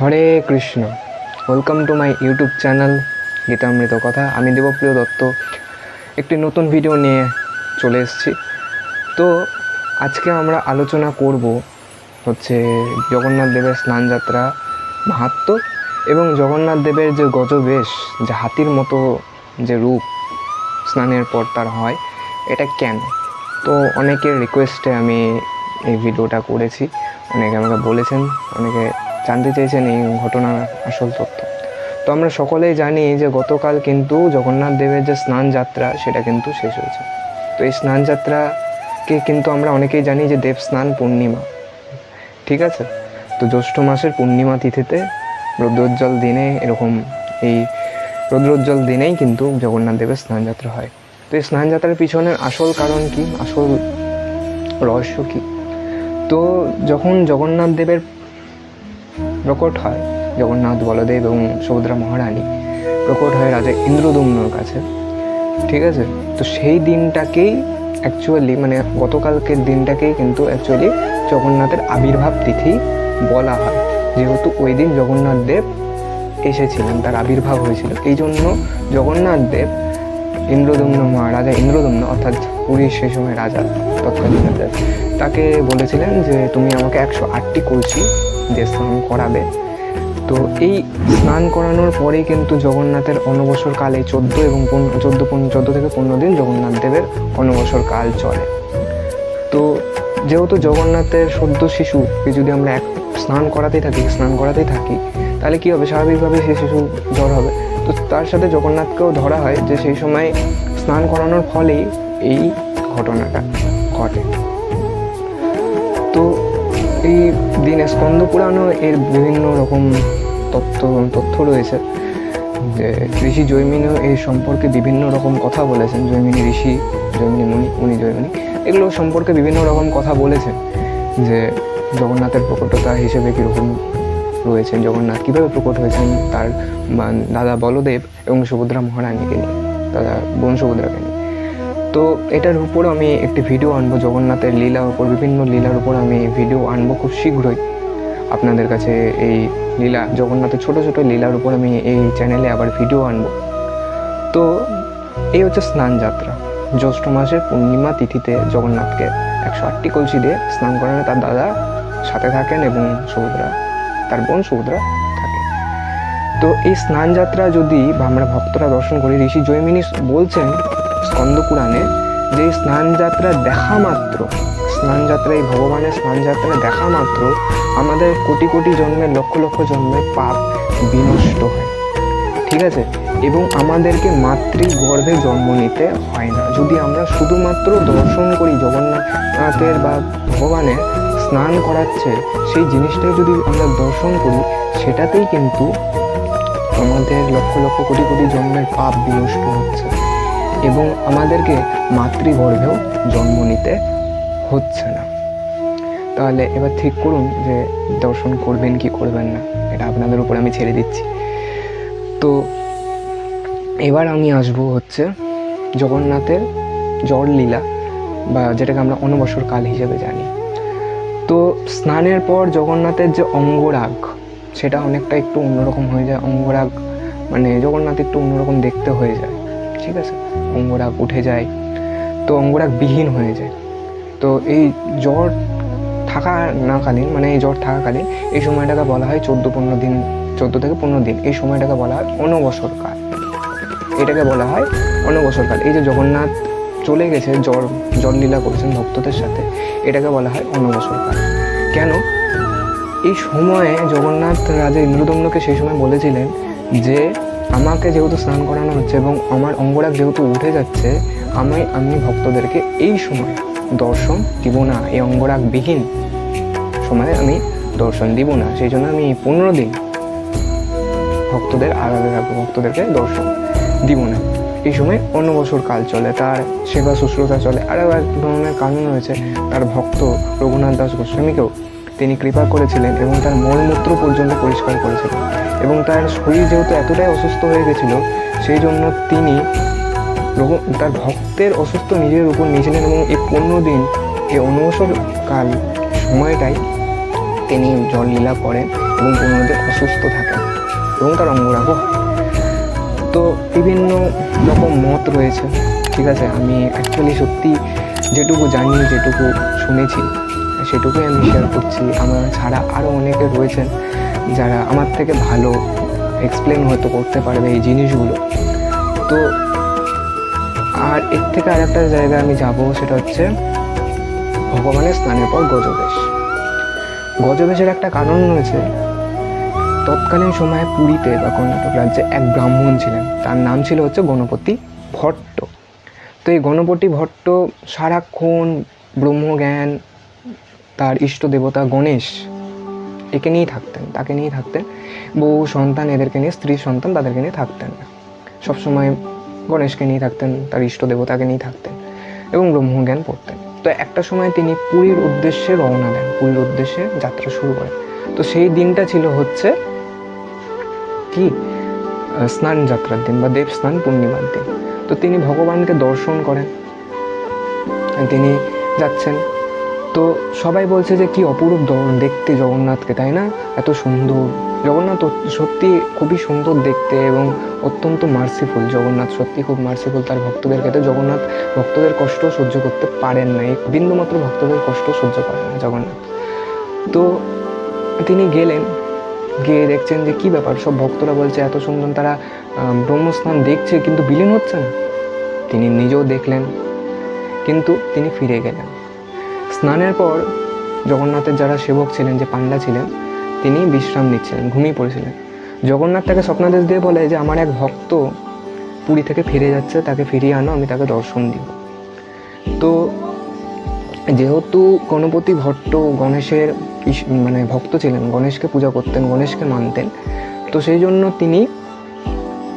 Hare Krishna. Welcome to my YouTube channel Gitamrita Katha. আমি দেবপ্রিয় দত্ত। একটি নতুন ভিডিও নিয়ে চলে এসেছি। তো, আজকে আমরা আলোচনা করব হচ্ছে জগন্নাথ দেবের স্নানযাত্রা মাহাত্ম এবং জগন্নাথ দেবের যে গজবেশ, যে হাতির মতো যে রূপ স্নানের পর তার হয়, এটা কেন? তো, অনেকের রিকোয়েস্টে আমি এই ভিডিওটা করেছি। অনেকে আমাকে বলেছেন, অনেকে জানতে চেয়েছেন এই ঘটনার আসল তথ্য। তো আমরা সকলেই জানি যে গতকাল কিন্তু জগন্নাথ দেবের যে স্নান যাত্রা, সেটা কিন্তু শেষ হয়েছে। তো এই স্নান যাত্রাকে কিন্তু আমরা অনেকেই জানি যে দেব স্নান পূর্ণিমা। ঠিক আছে? তো জ্যৈষ্ঠ মাসের পূর্ণিমা তিথিতে রৌদ্রোজ্জ্বল দিনে এরকম এই রৌদ্রোজ্জ্বল দিনেই কিন্তু জগন্নাথ দেবের স্নানযাত্রা হয়। তো এই স্নানযাত্রার পিছনের আসল কারণ কি? আসল রহস্য কি? তো যখন জগন্নাথ দেবের প্রকট হয় জগন্নাথ, বলদেব এবং সুভদ্রা মহারানী। প্রকট হয় রাজা ইন্দ্রদম্নর কাছে। ঠিক আছে? তো সেই দিনটাকেই অ্যাকচুয়ালি মানে গতকালকের দিনটাকেই কিন্তু অ্যাকচুয়ালি জগন্নাথের আবির্ভাব তিথি বলা হয়। যেহেতু ওই দিন জগন্নাথ দেব এসেছিলেন, তার আবির্ভাব হয়েছিল। এই জন্য জগন্নাথ দেব ইন্দ্রদম্ন রাজা ইন্দ্রদম্ন অর্থাৎ পুরীর সেই সময় রাজা তৎকালীন রাজা, তাকে বলেছিলেন যে, তুমি আমাকে একশো আটটি কলসি যে স্নান করাবে। তো এই স্নান করানোর পরেই কিন্তু জগন্নাথের অনবসর কালে চোদ্দ এবং চোদ্দ চোদ্দ থেকে পনেরো দিন জগন্নাথ দেবের অনবসর কাল চলে। তো যেহেতু জগন্নাথের সদ্য শিশুকে যদি আমরা এক, স্নান করাতেই থাকি, স্নান করাতেই থাকি, তাহলে কী হবে? স্বাভাবিকভাবে সেই শিশু জ্বর হবে। তো তার সাথে জগন্নাথকেও ধরা হয় যে সেই সময় স্নান করানোর ফলেই এই ঘটনাটা ঘটে। তো এই দিনে স্কন্দ পুরাণও এর বিভিন্ন রকম তথ্য তথ্য রয়েছে। যে ঋষি জৈমিনীও এই সম্পর্কে বিভিন্ন রকম কথা বলেছেন। জৈমিনী ঋষি, জৈমিনী মুনি মুনি জৈমিনী, এগুলো সম্পর্কে বিভিন্ন রকম কথা বলেছেন যে জগন্নাথের প্রকটতা হিসেবে কীরকম রয়েছেন জগন্নাথ কীভাবে প্রকট হয়েছেন, তার দাদা বলদেব এবং সুভদ্রা মহারানীকে নিয়ে। দাদা বোন সুভদ্রাকে নিয়ে। তো এটার উপর আমি একটি ভিডিও আনব। জগন্নাথের লীলার উপর, বিভিন্ন লীলার উপর আমি ভিডিও আনব খুব শীঘ্রই। আপনাদের কাছে এই লীলা, জগন্নাথের ছোট ছোট লীলার উপর আমি এই চ্যানেলে আবার ভিডিও আনব। তো এই হচ্ছে স্নান যাত্রা। জ্যৈষ্ঠ মাসের পূর্ণিমা তিথিতে জগন্নাথকে একশো আটটি কলসি দিয়ে স্নান করানো তার দাদা, সাথে থাকেন এবং সুভদ্রা, তার বোন সুভদ্রা থাকে। তো এই স্নান যাত্রা যদি আমরা ভক্তরা দর্শন করি, ঋষি জৈমিনী বলছেন স্কন্দ পুরাণে যে এই স্নান যাত্রা দেখা মাত্র স্নান যাত্রা এই ভগবানের স্নান যাত্রা দেখা মাত্র, আমাদের কোটি কোটি জন্মের, লক্ষ লক্ষ জন্মের পাপ বিনষ্ট হয়। ঠিক আছে? এবং আমাদেরকে মাতৃগর্ভে জন্ম নিতে হয় না। যদি আমরা শুধুমাত্র দর্শন করি জগন্নাথের বা ভগবানের স্নান করাচ্ছে, সেই জিনিসটাই যদি আমরা দর্শন করি, সেটাতেই কিন্তু আমাদের লক্ষ লক্ষ কোটি কোটি জন্মের পাপ বিনষ্ট হচ্ছে। এবং আমাদেরকে মাতৃগর্ভেও জন্ম নিতে হচ্ছে না। তাহলে এবার ঠিক করুন যে দর্শন করবেন কি করবেন না, এটা আপনাদের উপর আমি ছেড়ে দিচ্ছি। তো এবার আমি আসব হচ্ছে জগন্নাথের জল লীলা বা যেটাকে আমরা অনবসর কাল হিসেবে জানি। তো স্নানের পর জগন্নাথের যে অঙ্গরাগ, সেটা অনেকটা একটু অন্যরকম হয়ে যায়। অঙ্গরাগ মানে জগন্নাথ একটু অন্যরকম দেখতে হয়ে যায়। ঠিক আছে? অঙ্গরাগ উঠে যায়, তো অঙ্গরাগ বিহীন হয়ে যায়। তো এই জ্বর থাকা নাকালীন মানে এই জ্বর থাকাকালীন এই সময়টাকে বলা হয় চোদ্দ পনেরো দিন, চোদ্দ থেকে পনেরো দিন। এই সময়টাকে বলা হয় অনবসর কাল এটাকে বলা হয় অনবসর কাল এই যে জগন্নাথ চলে গেছে, জ্বর জ্বর লীলা করেছেন ভক্তদের সাথে, এটাকে বলা হয় অনবসর কাল কেন? এই সময়ে জগন্নাথ রাজা ইন্দ্রদম্নকে সেই সময় বলেছিলেন যে আমাকে যেহেতু স্নান করানো হচ্ছে এবং আমার অঙ্গরাগ যেহেতু উঠে যাচ্ছে আমি আমি ভক্তদেরকে এই সময় দর্শন দিব না, এই অঙ্গরাগবিহীন সময়ে আমি দর্শন দিব না। সেই জন্য আমি পনেরো দিন ভক্তদের আড়ালে রাখব ভক্তদেরকে দর্শন দিব না। এই সময় অন্য বছর কাল চলে, তার সেবা শুশ্রূষা চলে। আরও এক ধরনের কারণ রয়েছে, তার ভক্ত রঘুনাথ দাস গোস্বামীকেও তিনি কৃপা করেছিলেন এবং তার মলমূত্র পর্যন্ত পরিষ্কার করেছিলেন। এবং তার শরীর যেহেতু এতটাই অসুস্থ হয়ে গেছিল, সেই জন্য তিনি তার ভক্তের অসুস্থ নিজের উপর নিয়েছিলেন এবং এই পনেরো দিন, এই অনবসর কাল সময়টাই তিনি জল লীলা করেন এবং কোনোদিন অসুস্থ থাকেন এবং তার অঙ্গরাগ তো বিভিন্ন রকম মত রয়েছে, ঠিক আছে? আমি অ্যাকচুয়ালি সত্যি যেটুকু জানি, যেটুকু শুনেছি, সেটুকুই আমি শেয়ার করছি। আমার ছাড়া আরও অনেকে রয়েছেন। যারা আমার থেকে ভালো এক্সপ্লেন হয়তো করতে পারবে এই জিনিসগুলো। তো আর এর থেকে আরেকটা জায়গায় আমি যাব, সেটা হচ্ছে ভগবানের স্নানের পর গজবেশ। গজবেশের একটা কারণ রয়েছে, তৎকালীন সময়ে পুরীতে বা কর্ণাটক রাজ্যে এক ব্রাহ্মণ ছিলেন, তার নাম ছিল হচ্ছে গণপতি ভট্ট। তো এই গণপতি ভট্ট সারাক্ষণ ব্রহ্মজ্ঞান, তার ইষ্ট দেবতা গণেশ একে নিয়েই থাকতেন, তাকে নিয়েই থাকতেন। বউ সন্তান, এদেরকে নিয়ে, স্ত্রী সন্তান, তাদেরকে নিয়ে থাকতেন সবসময় গণেশকে নিয়ে থাকতেন, তার ইষ্ট দেবতাকে নিয়ে থাকতেন এবং ব্রহ্মজ্ঞান পড়তেন। তো একটা সময় তিনি পুরীর উদ্দেশ্যে রওনা দেন, পুরীর উদ্দেশ্যে যাত্রা শুরু করেন। তো সেই দিনটা ছিল হচ্ছে কি? স্নান যাত্রার দিন বা দেব স্নান পূর্ণিমার দিন। তো তিনি ভগবানকে দর্শন করেন। তিনি যাচ্ছেন তো সবাই বলছে যে কি অপরূপ দেখতে জগন্নাথকে, তাই না? এত সুন্দর। জগন্নাথ সত্যি খুবই সুন্দর দেখতে এবং অত্যন্ত মার্সিফুল জগন্নাথ সত্যি খুব মার্সিফুল তার ভক্তদের ক্ষেত্রে জগন্নাথ ভক্তদের কষ্ট সহ্য করতে পারেন না। বিন্দুমাত্র ভক্তদের কষ্ট সহ্য করেন না জগন্নাথ। তো তিনি গেলেন, গিয়ে দেখছেন যে কি ব্যাপার? সব ভক্তরা বলছে, এত সুন্দর তারা ব্রহ্মস্থান দেখছে, কিন্তু বিলীন হচ্ছে না। তিনি নিজেও দেখলেন, কিন্তু তিনি ফিরে গেলেন। স্নানের পর জগন্নাথের যারা সেবক ছিলেন, যে পান্ডা ছিলেন, তিনি বিশ্রাম নিচ্ছিলেন, ঘুমিয়ে পড়েছিলেন। জগন্নাথ তাকে স্বপ্নাদেশ দিয়ে বলে যে, আমার এক ভক্ত পুরী থেকে ফিরে যাচ্ছে, তাকে ফিরিয়ে আনো, আমি তাকে দর্শন দিব। তো যেহেতু গণপতি ভট্ট গণেশের মানে ভক্ত ছিলেন, গণেশকে পূজা করতেন, গণেশকে মানতেন, তো সেই জন্য তিনি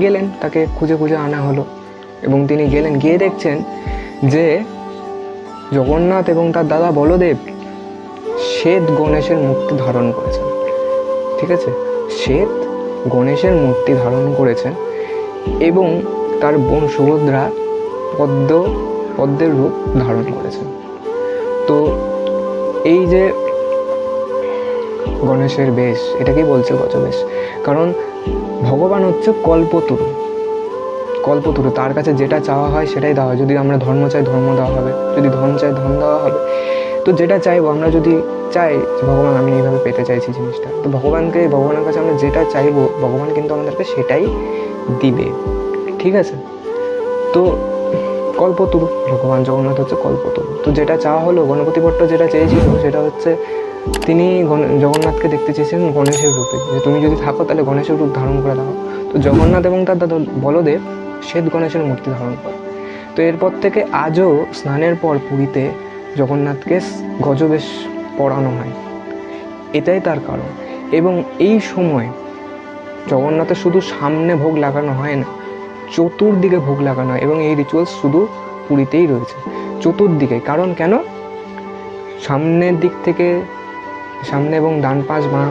গেলেন, তাকে খুঁজে খুঁজে আনা হলো। এবং তিনি গেলেন, গিয়ে দেখছেন যে জগন্নাথ এবং তার দাদা বলদেব শ্বেত গণেশের মূর্তি ধারণ করেছেন। ঠিক আছে? শ্বেত গণেশের মূর্তি ধারণ করেছেন এবং তার বোন সুভদ্রা পদ্ম, পদ্মের রূপ ধারণ করেছেন। তো এই যে গণেশের বেশ এটাকেই বলছে গজবেশ? কারণ ভগবান হচ্ছে কল্পতরু। কল্পতরু তার কাছে যেটা চাওয়া হয় সেটাই দেওয়া হয়। যদি আমরা ধর্ম চাই, ধর্ম দেওয়া হবে। যদি ধন চাই ধন দেওয়া হবে। তো যেটা চাইব, আমরা যদি চাই, যে ভগবান, আমি এইভাবে পেতে চাইছি জিনিসটা। তো ভগবানকে, ভগবানের কাছে আমরা যেটা চাইব, ভগবান কিন্তু আমাদেরকে সেটাই দিবে। ঠিক আছে? তো কল্পতরু ভগবান জগন্নাথ হচ্ছে কল্পতরু তো যেটা চাওয়া হলো, গণপতি ভট্ট যেটা চেয়েছিল, সেটা হচ্ছে তিনি জগন্নাথকে দেখতে চেয়েছিলেন গণেশের রূপে। যে তুমি যদি থাকো, তাহলে গণেশের রূপ ধারণ করে দাও। তো জগন্নাথ এবং তার দাদা বলদেব শ্বেত গণেশের মূর্তি ধারণ করে। তো এরপর থেকে আজও স্নানের পর পুরীতে জগন্নাথকে গজবেশ পড়ানো হয়। এটাই তার কারণ। এবং এই সময় জগন্নাথের শুধু সামনে ভোগ লাগানো হয় না, চতুর্দিকে ভোগ লাগানো হয় এবং এই রিচুয়ালস শুধু পুরীতেই রয়েছে। চতুর্দিকে। কারণ কেন? সামনের দিক থেকে সামনে এবং ডান পাশ বাঁ,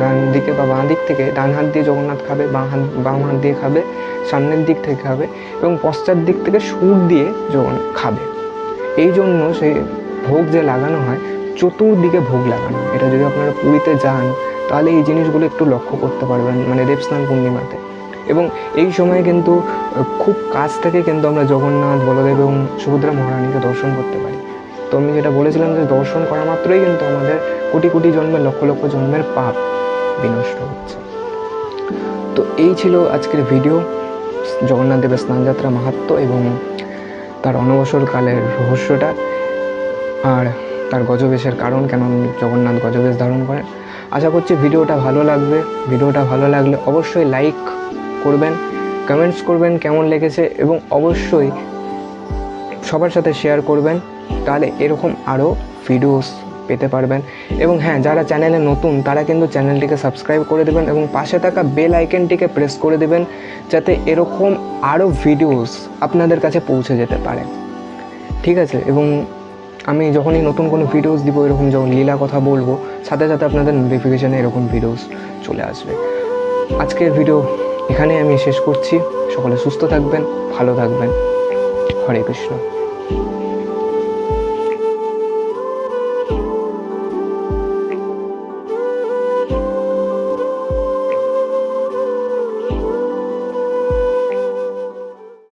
ডান দিকে বা বাঁ দিক থেকে ডান হাত দিয়ে জগন্নাথ খাবে, বাঁ হাত, বাম হাত দিয়ে খাবে, সামনের দিক থেকে খাবে এবং পশ্চাৎ দিক থেকে সুর দিয়ে জগন্নাথ খাবে। এই জন্য সেই ভোগ যে লাগানো হয়, চতুর্দিকে ভোগ লাগানো। এটা যদি আপনারা পুরীতে যান, তাহলে এই জিনিসগুলো একটু লক্ষ্য করতে পারবেন মানে দেবস্নান পূর্ণিমাতে। এবং এই সময়ে কিন্তু খুব কাছ থেকে কিন্তু আমরা জগন্নাথ, বলদেব এবং সুভদ্রা মহারানীকে দর্শন করতে পারি। তো আমি যেটা বলেছিলাম যে দর্শন করা মাত্রই কিন্তু আমাদের কোটি কোটি জন্মের, লক্ষ লক্ষ জন্মের পাপ বিনষ্ট হচ্ছে। তো এই ছিল আজকের ভিডিও জগন্নাথ দেবের স্নানযাত্রা মাহাত্ম এবং তার অনবসর কালের রহস্যটা আর তার গজবেশের কারণ কেন জগন্নাথ গজবেশ ধারণ করেন। আশা করছি ভিডিওটা ভালো লাগবে। ভিডিওটা ভালো লাগলে অবশ্যই লাইক করবেন কমেন্টস করবেন কেমন লেগেছে এবং অবশ্যই সবার সাথে শেয়ার করবেন। তাহলে এরকম আরও ভিডিওস পেতে পারবেন। এবং হ্যাঁ যারা চ্যানেলে নতুন, তারা কিন্তু চ্যানেলটিকে সাবস্ক্রাইব করে দেবেন এবং পাশে থাকা বেল আইকনটিকে প্রেস করে দেবেন যাতে এরকম আরও ভিডিওস আপনাদের কাছে পৌঁছে যেতে পারে। ঠিক আছে? এবং আমি যখনই নতুন কোনো ভিডিওস দিব, এরকম যখন লীলা কথা বলব, সাথে সাথে আপনাদের নোটিফিকেশানে এরকম ভিডিওস চলে আসবে। আজকের ভিডিও এখানে আমি শেষ করছি। সকলে সুস্থ থাকবেন, ভালো থাকবেন। হরে কৃষ্ণ।